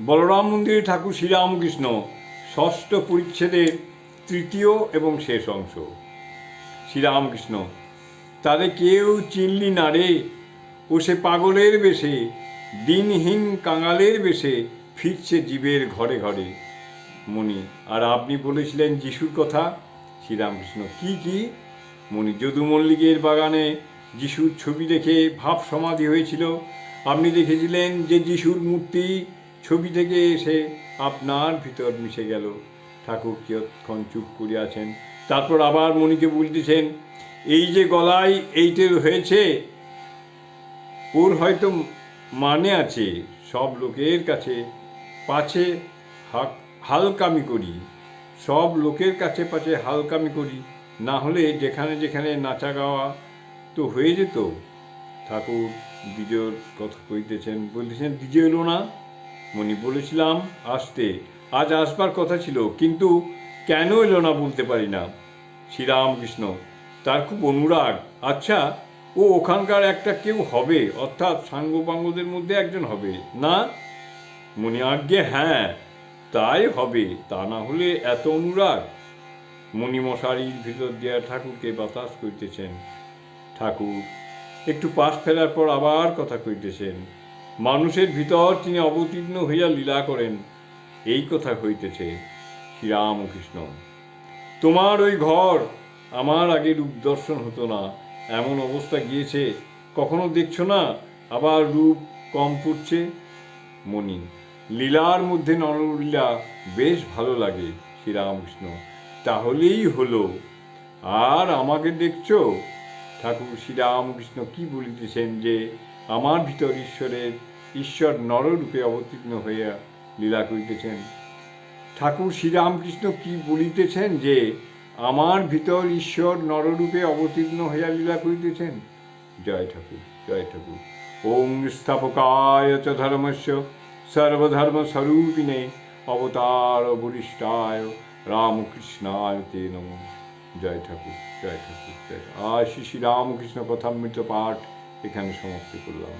বলরাম মন্দিরে ঠাকুর শ্রীরামকৃষ্ণ ষষ্ঠ পরিচ্ছেদের তৃতীয় এবং শেষ অংশ। শ্রীরামকৃষ্ণ তারে কেউ চিনলি না রে। ও সে পাগলের বেশে, দিনহীন কাঙালের বেশে ফিরছে জীবের ঘরে ঘরে। মণি, আর আপনি বলেছিলেন যিশুর কথা? শ্রীরামকৃষ্ণ, কি কি? মণি যদু মল্লিকের বাগানে যিশুর ছবি দেখে ভাব সমাধি হয়েছিল। আপনি দেখেছিলেন যে যিশুর মূর্তি ছবি থেকে এসে আপনার ভিতর মিশে গেল। ঠাকুর কিয়ৎক্ষণ চুপ করে আছেন তারপর আবার মণিকে বলতেছেন, এই যে গলায় এইটের হয়েছে, ওর হয়তো মানে আছে। সব লোকের কাছে পাছে হালকামি করি। সব লোকের কাছে পাছে হালকামি করি। না হলে যেখানে যেখানে নাচা গাওয়া তো হয়ে যেত। ঠাকুর দ্বিজোর কথা কইতেছেন। বলতেছেন দ্বিজো এলো না মনি বলেছিলাম, আসতে। আজ আসবার কথা ছিল, কিন্তু কেন এলো না বলতে পারি না। শ্রীরামকৃষ্ণ, তার খুব অনুরাগ। আচ্ছা ও ওখানকার একটা কেউ হবে, অর্থাৎ সাঙ্গপাঙ্গদের মধ্যে একজন হবে, না? মনে আজ্ঞে হ্যাঁ তাই হবে, তা না হলে এত অনুরাগ? মণিমশারির ভিতর দিয়া ঠাকুরকে বাতাস করিতেছেন। ঠাকুর, একটু পাশ ফেরার পর আবার কথা কইতেছেন। মানুষের ভিতর তিনি অবতীর্ণ হইয়া লীলা করেন। এই কথা হইতেছে শ্রীরামকৃষ্ণ। তোমার ওই ঘর আমার আগে রূপ দর্শন হতো না। এমন অবস্থা গিয়েছে, কখনো দেখছ না? আবার রূপ কম পড়ছে মণি লীলার মধ্যে নরলীলা বেশ ভালো লাগে শ্রীরামকৃষ্ণ। তাহলেই হলো। আর আমাকে দেখছ? ঠাকুর শ্রীরামকৃষ্ণ কি বলিতেছেন যে আমার ভিতর ঈশ্বরের ঈশ্বর নররূপে অবতীর্ণ হইয়া লীলা করিতেছেন। ঠাকুর শ্রীরামকৃষ্ণ কি বলিতেছেন যে, আমার ভিতর ঈশ্বর নররূপে অবতীর্ণ হইয়া লীলা করিতেছেন? জয় ঠাকুর জয় ঠাকুর। ওম স্থাপকায় চ ধর্মস্য, সর্বধর্ম স্বরূপিণে অবতার বরিষ্ঠায় রামকৃষ্ণায় তে নম। জয় ঠাকুর জয় ঠাকুর জয় ঠাকুর। আজ শ্রী শ্রী রামকৃষ্ণ কথামৃত পাঠ এখানে সমাপ্তি করলাম।